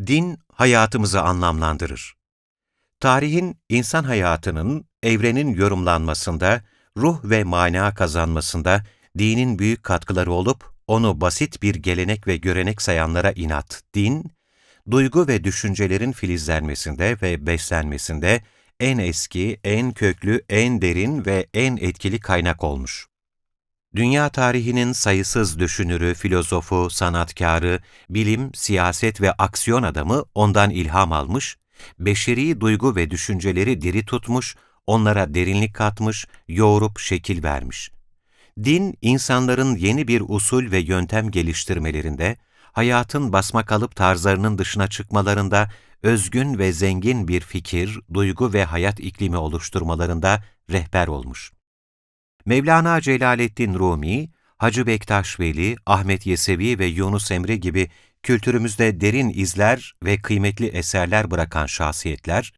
Din, hayatımızı anlamlandırır. Tarihin, insan hayatının, evrenin yorumlanmasında, ruh ve mana kazanmasında dinin büyük katkıları olup, onu basit bir gelenek ve görenek sayanlara inat, din, duygu ve düşüncelerin filizlenmesinde ve beslenmesinde en eski, en köklü, en derin ve en etkili kaynak olmuş. Dünya tarihinin sayısız düşünürü, filozofu, sanatkarı, bilim, siyaset ve aksiyon adamı ondan ilham almış, beşeri duygu ve düşünceleri diri tutmuş, onlara derinlik katmış, yoğurup şekil vermiş. Din, insanların yeni bir usul ve yöntem geliştirmelerinde, hayatın basmakalıp tarzlarının dışına çıkmalarında, özgün ve zengin bir fikir, duygu ve hayat iklimi oluşturmalarında rehber olmuş. Mevlana Celaleddin Rumi, Hacı Bektaş Veli, Ahmet Yesevi ve Yunus Emre gibi kültürümüzde derin izler ve kıymetli eserler bırakan şahsiyetler,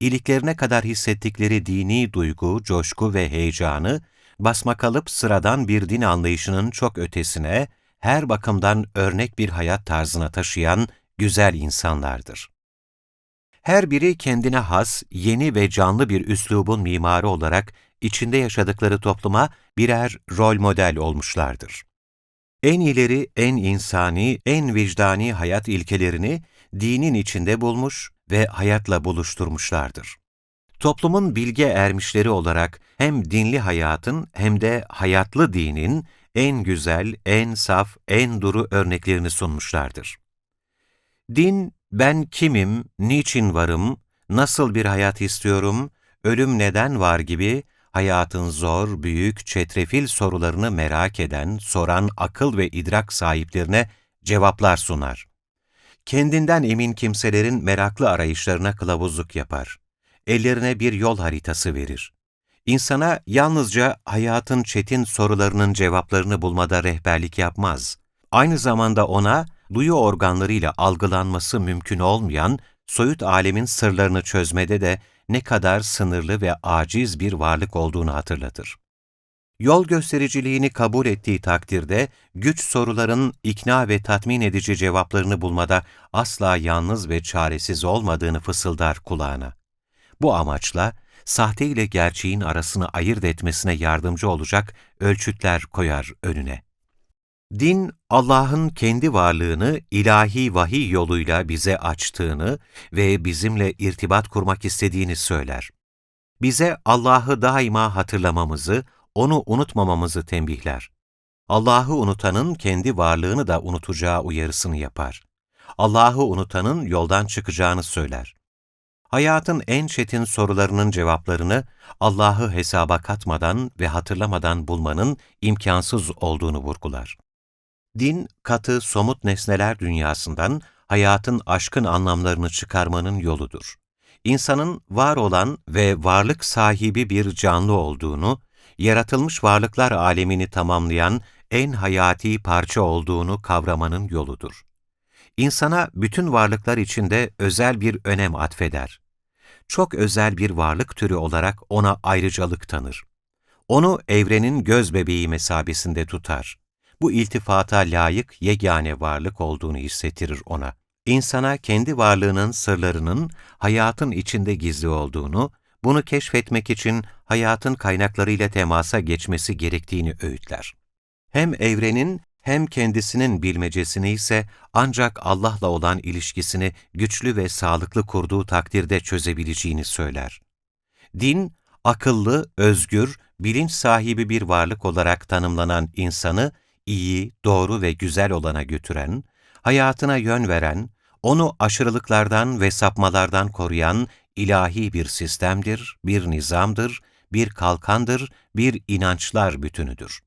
iliklerine kadar hissettikleri dini duygu, coşku ve heyecanı, basmakalıp sıradan bir din anlayışının çok ötesine, her bakımdan örnek bir hayat tarzına taşıyan güzel insanlardır. Her biri kendine has, yeni ve canlı bir üslubun mimarı olarak içinde yaşadıkları topluma birer rol model olmuşlardır. En ileri, en insani, en vicdani hayat ilkelerini dinin içinde bulmuş ve hayatla buluşturmuşlardır. Toplumun bilge ermişleri olarak hem dinli hayatın hem de hayatlı dinin en güzel, en saf, en duru örneklerini sunmuşlardır. Din, ben kimim, niçin varım, nasıl bir hayat istiyorum, ölüm neden var gibi hayatın zor, büyük, çetrefil sorularını merak eden, soran akıl ve idrak sahiplerine cevaplar sunar. Kendinden emin kimselerin meraklı arayışlarına kılavuzluk yapar. Ellerine bir yol haritası verir. İnsana yalnızca hayatın çetin sorularının cevaplarını bulmada rehberlik yapmaz. Aynı zamanda ona, duyu organlarıyla algılanması mümkün olmayan soyut alemin sırlarını çözmede de ne kadar sınırlı ve aciz bir varlık olduğunu hatırlatır. Yol göstericiliğini kabul ettiği takdirde, güç soruların ikna ve tatmin edici cevaplarını bulmada asla yalnız ve çaresiz olmadığını fısıldar kulağına. Bu amaçla, sahte ile gerçeğin arasını ayırt etmesine yardımcı olacak ölçütler koyar önüne. Din, Allah'ın kendi varlığını ilahi vahiy yoluyla bize açtığını ve bizimle irtibat kurmak istediğini söyler. Bize Allah'ı daima hatırlamamızı, onu unutmamamızı tembihler. Allah'ı unutanın kendi varlığını da unutacağı uyarısını yapar. Allah'ı unutanın yoldan çıkacağını söyler. Hayatın en çetin sorularının cevaplarını Allah'ı hesaba katmadan ve hatırlamadan bulmanın imkansız olduğunu vurgular. Din, katı, somut nesneler dünyasından hayatın aşkın anlamlarını çıkarmanın yoludur. İnsanın var olan ve varlık sahibi bir canlı olduğunu, yaratılmış varlıklar alemini tamamlayan en hayati parça olduğunu kavramanın yoludur. İnsana bütün varlıklar içinde özel bir önem atfeder. Çok özel bir varlık türü olarak ona ayrıcalık tanır. Onu evrenin göz bebeği mesabesinde tutar bu iltifata layık yegane varlık olduğunu hissettirir ona. İnsana kendi varlığının sırlarının hayatın içinde gizli olduğunu, bunu keşfetmek için hayatın kaynaklarıyla temasa geçmesi gerektiğini öğütler. Hem evrenin hem kendisinin bilmecesini ise ancak Allah'la olan ilişkisini güçlü ve sağlıklı kurduğu takdirde çözebileceğini söyler. Din, akıllı, özgür, bilinç sahibi bir varlık olarak tanımlanan insanı iyi, doğru ve güzel olana götüren, hayatına yön veren, onu aşırılıklardan ve sapmalardan koruyan ilahi bir sistemdir, bir nizamdır, bir kalkandır, bir inançlar bütünüdür.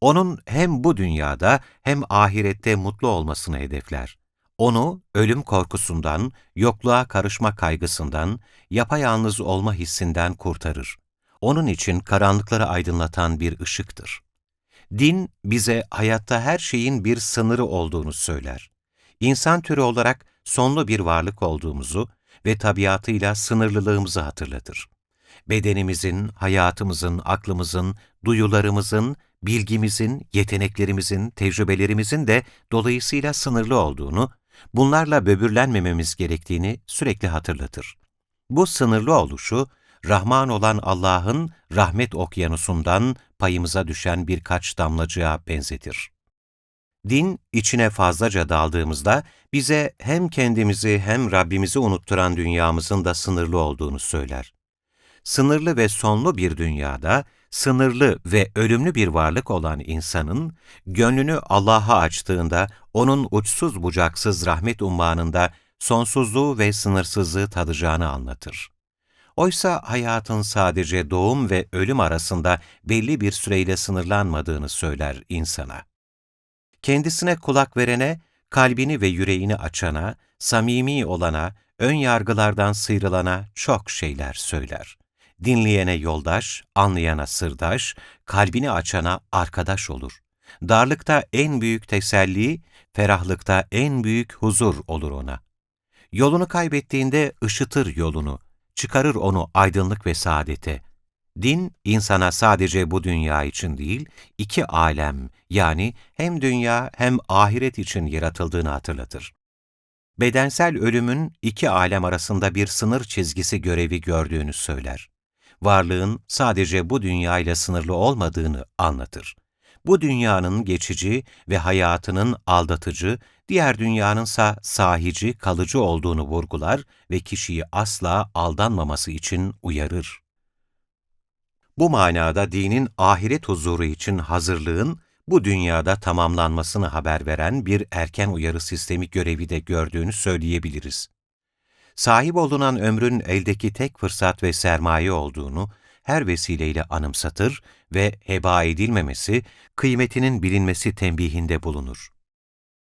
Onun hem bu dünyada hem ahirette mutlu olmasını hedefler. Onu ölüm korkusundan, yokluğa karışma kaygısından, yapayalnız olma hissinden kurtarır. Onun için karanlıkları aydınlatan bir ışıktır. Din bize hayatta her şeyin bir sınırı olduğunu söyler. İnsan türü olarak sonlu bir varlık olduğumuzu ve tabiatıyla sınırlılığımızı hatırlatır. Bedenimizin, hayatımızın, aklımızın, duyularımızın, bilgimizin, yeteneklerimizin, tecrübelerimizin de dolayısıyla sınırlı olduğunu, bunlarla böbürlenmememiz gerektiğini sürekli hatırlatır. Bu sınırlı oluşu, Rahman olan Allah'ın rahmet okyanusundan payımıza düşen birkaç damlacığa benzetir. Din, içine fazlaca daldığımızda bize hem kendimizi hem Rabbimizi unutturan dünyamızın da sınırlı olduğunu söyler. Sınırlı ve sonlu bir dünyada, sınırlı ve ölümlü bir varlık olan insanın, gönlünü Allah'a açtığında, O'nun uçsuz bucaksız rahmet ummanında sonsuzluğu ve sınırsızlığı tadacağını anlatır. Oysa hayatın sadece doğum ve ölüm arasında belli bir süreyle sınırlanmadığını söyler insana. Kendisine kulak verene, kalbini ve yüreğini açana, samimi olana, ön yargılardan sıyrılana çok şeyler söyler. Dinleyene yoldaş, anlayana sırdaş, kalbini açana arkadaş olur. Darlıkta en büyük teselli, ferahlıkta en büyük huzur olur ona. Yolunu kaybettiğinde ışıtır yolunu, çıkarır onu aydınlık ve saadete. Din, insana sadece bu dünya için değil, iki alem yani hem dünya hem ahiret için yaratıldığını hatırlatır. Bedensel ölümün iki alem arasında bir sınır çizgisi görevi gördüğünü söyler. Varlığın sadece bu dünya ile sınırlı olmadığını anlatır. Bu dünyanın geçici ve hayatının aldatıcı, diğer dünyanınsa sahici, kalıcı olduğunu vurgular ve kişiyi asla aldanmaması için uyarır. Bu manada dinin ahiret huzuru için hazırlığın bu dünyada tamamlanmasını haber veren bir erken uyarı sistemi görevi de gördüğünü söyleyebiliriz. Sahip olunan ömrün eldeki tek fırsat ve sermaye olduğunu her vesileyle anımsatır ve heba edilmemesi, kıymetinin bilinmesi tembihinde bulunur.